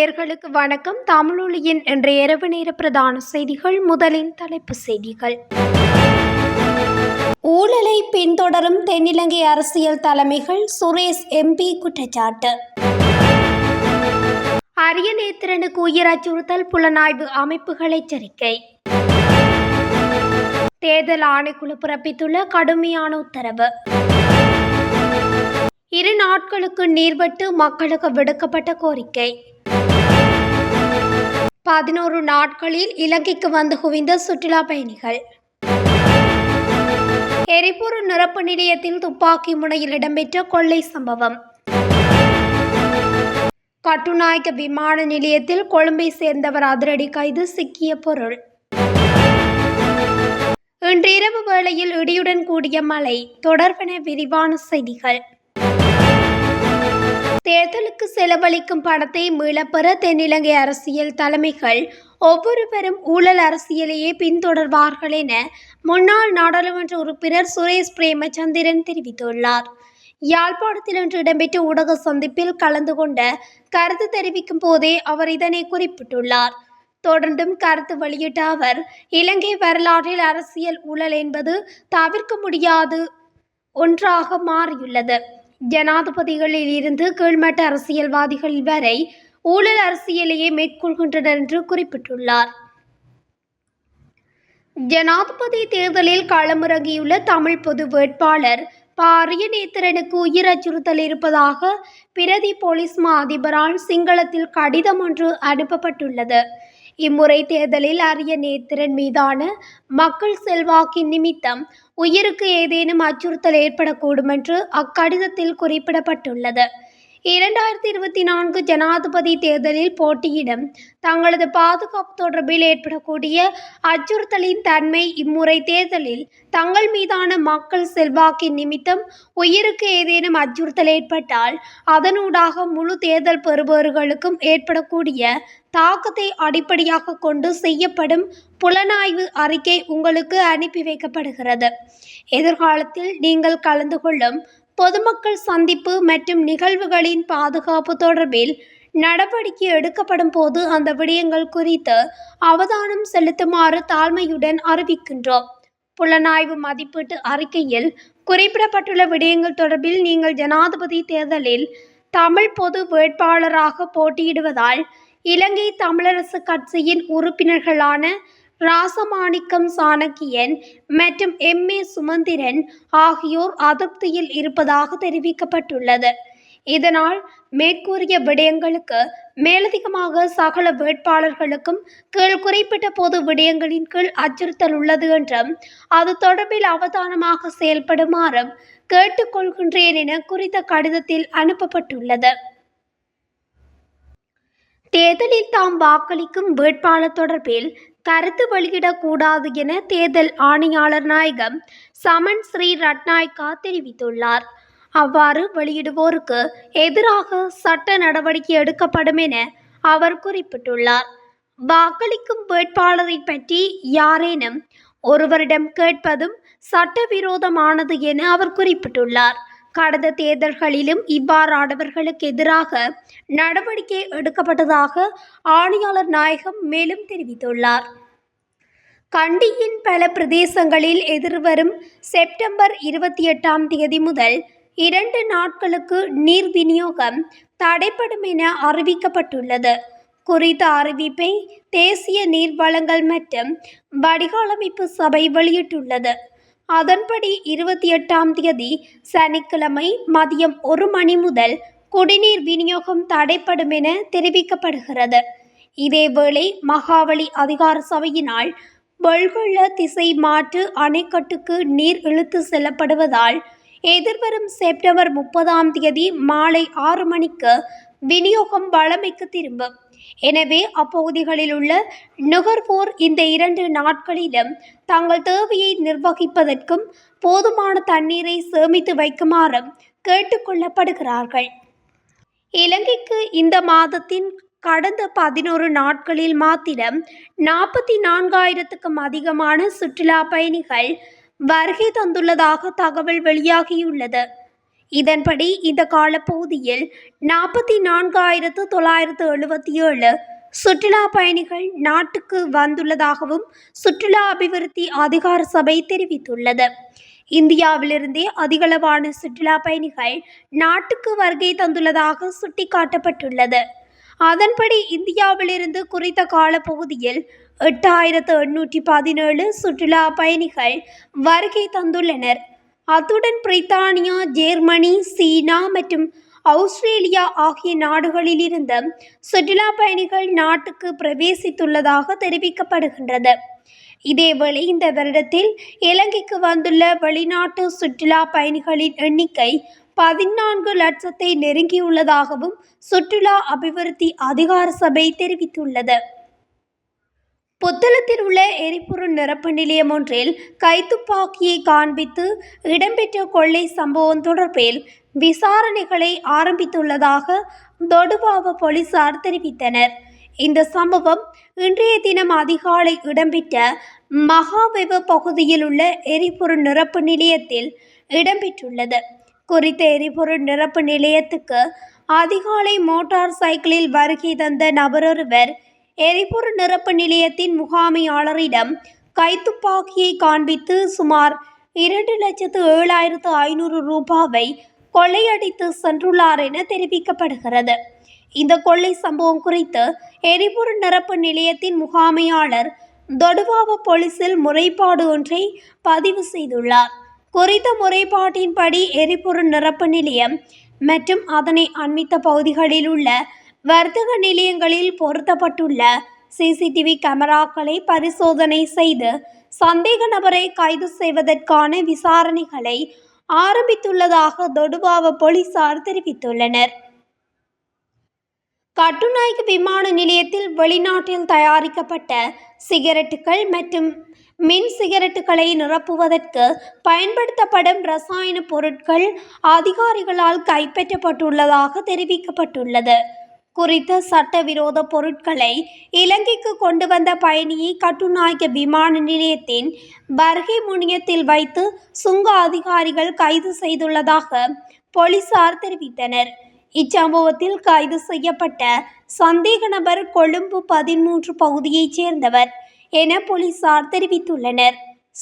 நேயர்களுக்கு வணக்கம். தமிழொலியின் இன்றைய இரவு நேர பிரதான செய்திகள் முதலின் தலைப்பு செய்திகள். ஊழலை பின்தொடரும் தென்னிலங்கை அரசியல் தலைமைகள் சுரேஷ் எம்பி குற்றச்சாட்டு. அரியநேத்திரனுக்கு உயிர் அச்சுறுத்தல் புலனாய்வு அமைப்புகள் எச்சரிக்கை. தேர்தல் ஆணைக்குழு பிறப்பித்துள்ள கடுமையான உத்தரவு. இரு நாட்களுக்கு நீர்வட்டு மக்களுக்கு விடுக்கப்பட்ட கோரிக்கை. பதினோரு நாட்களில் இலங்கைக்கு வந்து குவிந்த சுற்றுலா பயணிகள். எரிபொருள் நிரப்பு நிலையத்தில் துப்பாக்கி முனையில் இடம்பெற்ற கொள்ளை சம்பவம். கட்டுநாயக்க விமான நிலையத்தில் கொழும்பை சேர்ந்தவர் அதிரடி கைது சிக்கிய பொருள். இன்று இரவு வேளையில் இடியுடன் கூடிய மழை தொடர்பென விரிவான செய்திகள். தேர்தலுக்கு செலவழிக்கும் பணத்தை மீளப்பெற தென்னிலங்கை அரசியல் தலைமைகள் ஒவ்வொருவரும் ஊழல் அரசியலையே பின்தொடர்வார்கள் என முன்னாள் நாடாளுமன்ற உறுப்பினர் சுரேஷ் பிரேமச்சந்திரன் தெரிவித்துள்ளார். யாழ்ப்பாணத்தில் இன்று இடம்பெற்ற ஊடக சந்திப்பில் கலந்து கொண்ட கருத்து தெரிவிக்கும் போதே அவர் இதனை குறிப்பிட்டுள்ளார். தொடர்ந்தும் கருத்து வெளியிட்ட அவர் இலங்கை வரலாற்றில் அரசியல் ஊழல் என்பது தவிர்க்க முடியாது ஒன்றாக மாறியுள்ளது. ஜனாதிபதிகளில் இருந்து கீழ்மட்ட அரசியல்வாதிகள் வரை ஊழல் அரசியலையே மேற்கொள்கின்றனர் என்று குறிப்பிட்டுள்ளார். ஜனாதிபதி தேர்தலில் களமிறங்கியுள்ள தமிழ் பொது வேட்பாளர் பாரியநேத்திரனுக்கு உயிர் அச்சுறுத்தல் இருப்பதாக பிரதி போலீஸ் மா. அதிபரால் சிங்களத்தில் கடிதம் ஒன்று அனுப்பப்பட்டுள்ளது. இம்முறை தேர்தலில் அரிய நேத்திரன் மீதான மக்கள் செல்வாக்கின் நிமித்தம் உயிருக்கு ஏதேனும் அச்சுறுத்தல் ஏற்படக்கூடும் என்று அக்கடிதத்தில் குறிப்பிடப்பட்டுள்ளது. இரண்டாயிரத்தி இருபத்தி நான்கு ஜனாதிபதி தேர்தலில் போட்டியிடும் தங்களது பாதுகாப்பு தொடர்பில் ஏற்படக்கூடிய அச்சுறுத்தலின் தன்மை இம்முறை தேர்தலில் தங்கள் மீதான மக்கள் செல்வாக்கின் நிமித்தம் உயிருக்கு ஏதேனும் அச்சுறுத்தல் ஏற்பட்டால் அதனூடாக முழு தேர்தல் பெறுபவர்களுக்கும் ஏற்படக்கூடிய தாக்கத்தை அடிப்படையாக கொண்டு செய்யப்படும் புலனாய்வு அறிக்கை உங்களுக்கு அனுப்பி வைக்கப்படுகிறது. எதிர்காலத்தில் நீங்கள் கலந்து கொள்ளும் பொதுமக்கள் சந்திப்பு மற்றும் நிகழ்வுகளின் பாதுகாப்பு தொடர்பில் நடவடிக்கை எடுக்கப்படும் போது அந்த விடயங்கள் குறித்து அவதானம் செலுத்துமாறு தாழ்மையுடன் அறிவிக்கின்றோம். புலனாய்வு மதிப்பீட்டு அறிக்கையில் குறிப்பிடப்பட்டுள்ள விடயங்கள் தொடர்பில் நீங்கள் ஜனாதிபதி தேர்தலில் தமிழ் பொது வேட்பாளராக போட்டியிடுவதால் இலங்கை தமிழரசு கட்சியின் உறுப்பினர்களான ராசமாணிக்கம் சாணக்கியன் மற்றும் எம். ஏ. சுமந்திரன் ஆகியோர் அதிருப்தியில் இருப்பதாக தெரிவிக்கப்பட்டுள்ளது. இதனால் மேற்கூறிய விடயங்களுக்கு மேலதிகமாக சகல வேட்பாளர்களுக்கும் கீழ் குறிப்பிட்ட பொது விடயங்களின் கீழ் அச்சுறுத்தல் உள்ளது என்றும் அது தொடர்பில் அவதானமாக செயல்படுமாறும் கேட்டுக்கொள்கின்றேன் என குறித்த கடிதத்தில் அனுப்பப்பட்டுள்ளது. தேர்தலில் தாம் வாக்களிக்கும் வேட்பாளர் தொடர்பில் கருத்து வெளியிடக்கூடாது என தேர்தல் ஆணையாளர் நாயகம் சமன் ஸ்ரீ ரட்நாயக்கா தெரிவித்துள்ளார். அவ்வாறு வெளியிடுவோருக்கு எதிராக சட்ட நடவடிக்கை எடுக்கப்படும் என அவர் குறிப்பிட்டுள்ளார். வாக்களிக்கும் வேட்பாளரை பற்றி யாரேனும் ஒருவரிடம் கேட்பதும் சட்டவிரோதமானது என அவர் குறிப்பிட்டுள்ளார். கடந்த தேர்தல்களிலும் இவ்வாறானவர்களுக்கு எதிராக நடவடிக்கை எடுக்கப்பட்டதாக ஆணையாளர் நாயகம் மேலும் தெரிவித்துள்ளார். கண்டியின் பல பிரதேசங்களில் எதிர்வரும் செப்டம்பர் இருபத்தி எட்டாம் தேதி முதல் இரண்டு நாட்களுக்கு நீர் விநியோகம் தடைப்படும் என அறிவிக்கப்பட்டுள்ளது. குறித்த அறிவிப்பை தேசிய நீர் வளங்கள் மற்றும் வடிகாலமைப்பு சபை வெளியிட்டுள்ளது. அதன்படி இருபத்தி எட்டாம் தேதி சனிக்கிழமை மதியம் ஒரு மணி முதல் குடிநீர் விநியோகம் தடைப்படும் என தெரிவிக்கப்படுகிறது. இதேவேளை மகாவலி அதிகார சபையினால் வெள்கொள்ள திசை மாற்று அணைக்கட்டுக்கு நீர் இழுத்து செல்லப்படுவதால் எதிர்வரும் செப்டம்பர் முப்பதாம் தேதி மாலை ஆறு மணிக்கு விநியோகம் வளமைக்கு திரும்பும். எனவே அப்பகுதிகளில் உள்ள நுகர்வோர் இந்த இரண்டு நாட்களிலும் தங்கள் தேவையை நிர்வகிப்பதற்கும் போதுமான தண்ணீரை சேமித்து வைக்குமாறும் கேட்டுக்கொள்ளப்படுகிறார்கள். இலங்கைக்கு இந்த மாதத்தின் கடந்த பதினோரு நாட்களில் மாத்திரம் நாற்பத்தி நான்காயிரத்துக்கும் அதிகமான சுற்றுலா பயணிகள் வருகை தந்துள்ளதாக தகவல் வெளியாகியுள்ளது. இதன்படி இந்த காலப்பகுதியில் நாற்பத்தி நான்காயிரத்து தொள்ளாயிரத்து எழுபத்தி ஏழு சுற்றுலா பயணிகள் நாட்டுக்கு வந்துள்ளதாகவும் சுற்றுலா அபிவிருத்தி அதிகார சபை தெரிவித்துள்ளது. இந்தியாவிலிருந்தே அதிகளவான சுற்றுலா பயணிகள் நாட்டுக்கு வருகை தந்துள்ளதாக சுட்டிக்காட்டப்பட்டுள்ளது. அதன்படி இந்தியாவிலிருந்து குறித்த காலப்பகுதியில் எட்டாயிரத்து எண்ணூற்றி பதினேழு சுற்றுலா பயணிகள் வருகை தந்துள்ளனர். அத்துடன் பிரித்தானியா ஜெர்மனி சீனா மற்றும் ஆஸ்திரேலியா ஆகிய நாடுகளிலிருந்து சுற்றுலா பயணிகள் நாட்டுக்கு பிரவேசித்துள்ளதாக தெரிவிக்கப்படுகின்றது. இதேவேளை இந்த வருடத்தில் இலங்கைக்கு வந்துள்ள வெளிநாட்டு சுற்றுலா பயணிகளின் எண்ணிக்கை பதினான்கு லட்சத்தை நெருங்கியுள்ளதாகவும் சுற்றுலா அபிவிருத்தி அதிகார சபை தெரிவித்துள்ளது. புத்தளத்தில் உள்ள எரிபொருள் நிரப்பு நிலையம் ஒன்றில் கைத்துப்பாக்கியை காண்பித்து இடம்பெற்ற கொள்ளை சம்பவம் தொடர்பில் விசாரணைகளை ஆரம்பித்துள்ளதாக தொடுபாவ போலீசார் தெரிவித்தனர். இந்த சம்பவம் இன்றைய தினம் அதிகாலை இடம்பெற்ற மகாவெவ பகுதியில் உள்ள எரிபொருள் நிரப்பு நிலையத்தில் இடம்பெற்றுள்ளது. குறித்த எரிபொருள் நிரப்பு நிலையத்துக்கு அதிகாலை மோட்டார் சைக்கிளில் வருகை தந்த நபரொருவர் எரிபொருள் நிரப்பு நிலையத்தின் முகாமையாளரிடம் கைத்துப்பாக்கியை காண்பித்து சுமார் இரண்டு லட்சத்து ஏழாயிரத்து ஐநூறு ரூபாவை கொள்ளையடித்து சென்றுள்ளார் என தெரிவிக்கப்படுகிறது. இந்த கொள்ளை சம்பவம் குறித்து எரிபொருள் நிரப்பு நிலையத்தின் முகாமையாளர் தொடுவாவ போலீசில் முறைப்பாடு ஒன்றை பதிவு செய்துள்ளார். குறித்த முறைப்பாட்டின்படி எரிபொருள் நிரப்பு நிலையம் மற்றும் அதனை அண்மித்த பகுதிகளில் உள்ள வர்த்தக நிலையங்களில் பொருத்தப்பட்டுள்ள சிசிடிவி கேமராக்களை பரிசோதனை செய்து சந்தேக நபரை கைது செய்வதற்கான விசாரணைகளை ஆரம்பித்துள்ளதாக தொடுபாவ போலீசார் தெரிவித்துள்ளனர். கட்டுநாயக்க விமான நிலையத்தில் வெளிநாட்டில் தயாரிக்கப்பட்ட சிகரெட்டுகள் மற்றும் மின் சிகரெட்டுகளை நிரப்புவதற்கு பயன்படுத்தப்படும் ரசாயன பொருட்கள் அதிகாரிகளால் கைப்பற்றப்பட்டுள்ளதாக தெரிவிக்கப்பட்டுள்ளது. குறித்த சட்டவிரோத பொருட்களை இலங்கைக்கு கொண்டு வந்த பயணியை கட்டுநாயக்க விமான நிலையத்தின் பர்கி முனியத்தில் வைத்து சுங்க அதிகாரிகள் கைது செய்துள்ளதாக போலீசார் தெரிவித்தனர். இச்சம்பவத்தில் கைது செய்யப்பட்ட சந்தேக நபர் கொழும்பு பதிமூன்று பகுதியைச் சேர்ந்தவர் என போலீசார் தெரிவித்துள்ளனர்.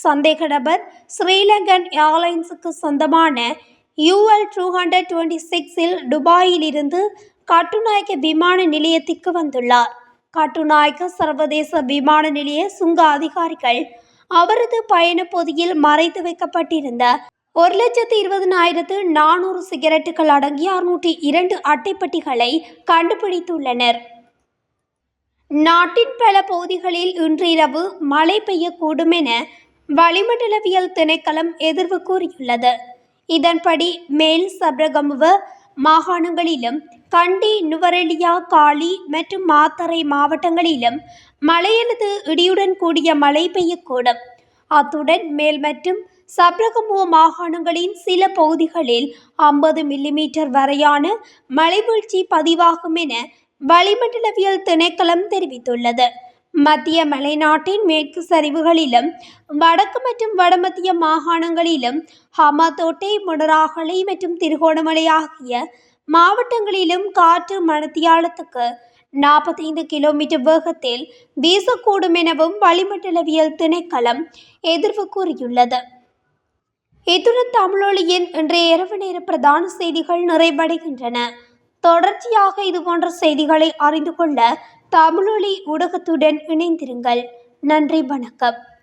சந்தேக நபர் ஸ்ரீலங்கன் ஏர்லைன்ஸுக்கு சொந்தமான யூஎல் டூ ஹண்ட்ரட் டுவெண்ட்டி சிக்ஸில் துபாயிலிருந்து கட்டுநாயக்க விமான நிலையத்திற்கு வந்துள்ளார். கட்டுநாயக்க சர்வதேச விமான நிலைய சுங்க அதிகாரிகள் அவரது பயண பொதியில் மறைத்து வைக்கப்பட்டிருந்த ஒரு லட்சத்து இருபதனாயிரத்து நானூறு சிகரெட்டுகள் அடங்கிய அறுநூற்றி இரண்டு அட்டைப்பட்டிகளை கண்டுபிடித்துள்ளனர். நாட்டின் பல பகுதிகளில் இன்றிரவு மழை பெய்யக்கூடும் என வளிமண்டலவியல் திணைக்களம் எதிர்வு கூறியுள்ளது. இதன்படி மேல் சப்ரகமுவ மாகாணங்களிலும் கண்டி நுவரெலியா காலி மற்றும் மாத்தறை மாவட்டங்களிலும் மழை இடியுடன் கூடிய மழை பெய்யக்கூடும். அத்துடன் மேல் மற்றும் சப்ரகமுவ மாகாணங்களின் சில பகுதிகளில் ஐம்பது மில்லிமீட்டர் வரையான மழைவீழ்ச்சி பதிவாகும் என வளிமண்டலவியல் திணைக்களம் தெரிவித்துள்ளது. மத்திய மலைநாட்டின் மேற்கு சரிவுகளிலும் வடக்கு மற்றும் வடமத்திய மாகாணங்களிலும் ஹமாதோட்டை முடராகலை மற்றும் திருகோணமலை ஆகிய மாவட்டங்களிலும் காற்று மணத்தியாலத்துக்கு நாற்பத்தைந்து கிலோமீட்டர் வேகத்தில் வீசக்கூடும் எனவும் வளிமண்டலவியல் திணைக்களம் எதிர்வு கூறியுள்ளது. இத்துடன் தமிழொலியின் இன்றைய இரவு நேர பிரதான செய்திகள் நிறைவடைகின்றன. தொடர்ச்சியாக இது போன்ற செய்திகளை அறிந்து கொள்ள தமிழொலி ஊடகத்துடன் இணைந்திருங்கள். நன்றி வணக்கம்.